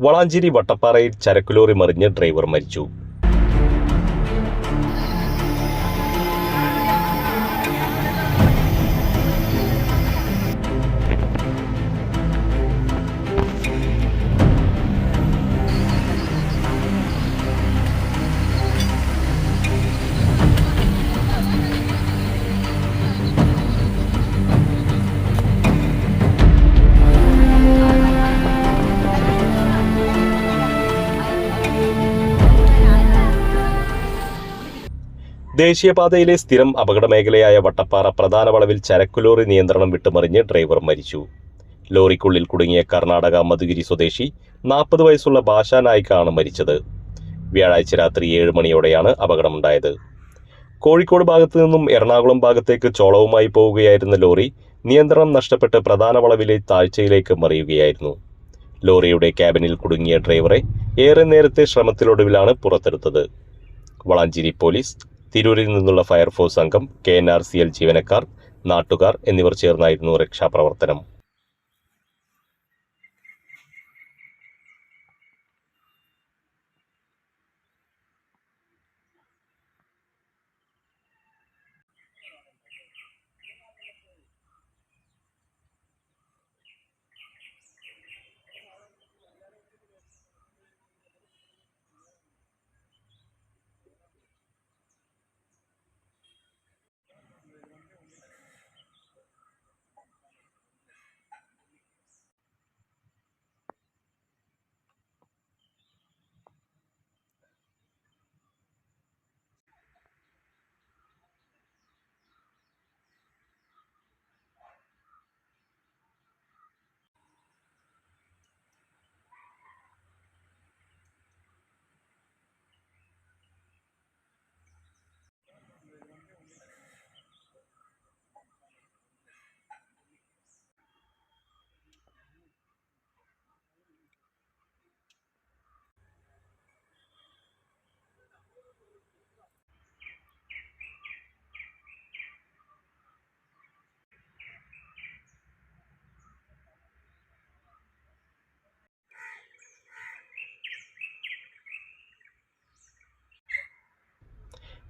വളാഞ്ചേരി വട്ടപ്പാറയിൽ ചരക്കുലോറി മറിഞ്ഞ് ഡ്രൈവർ മരിച്ചു ദേശീയപാതയിലെ സ്ഥിരം അപകട മേഖലയായ വട്ടപ്പാറ പ്രധാന വളവിൽ ചരക്കുലോറി നിയന്ത്രണം വിട്ടുമറിഞ്ഞ് ഡ്രൈവർ മരിച്ചു. ലോറിക്കുള്ളിൽ കുടുങ്ങിയ കർണാടക മധുഗിരി സ്വദേശി നാൽപ്പത് വയസ്സുള്ള ഭാഷാ നായിക്കാണ് മരിച്ചത്. വ്യാഴാഴ്ച രാത്രി ഏഴ് മണിയോടെയാണ് അപകടമുണ്ടായത്. കോഴിക്കോട് ഭാഗത്തു നിന്നും എറണാകുളം ഭാഗത്തേക്ക് ചോളവുമായി പോവുകയായിരുന്ന ലോറി നിയന്ത്രണം നഷ്ടപ്പെട്ട് പ്രധാന വളവിലെ താഴ്ചയിലേക്ക് മറിയുകയായിരുന്നു. ലോറിയുടെ ക്യാബിനിൽ കുടുങ്ങിയ ഡ്രൈവറെ ഏറെ നേരത്തെ ശ്രമത്തിലൊടുവിലാണ് പുറത്തെടുത്തത്. വളാഞ്ചേരി പോലീസ് തിരൂരിൽ നിന്നുള്ള ഫയർഫോഴ്സ് അംഗം K N R C L ജീവനക്കാർ നാട്ടുകാർ എന്നിവർ ചേർന്നായിരുന്നു രക്ഷാപ്രവർത്തനം.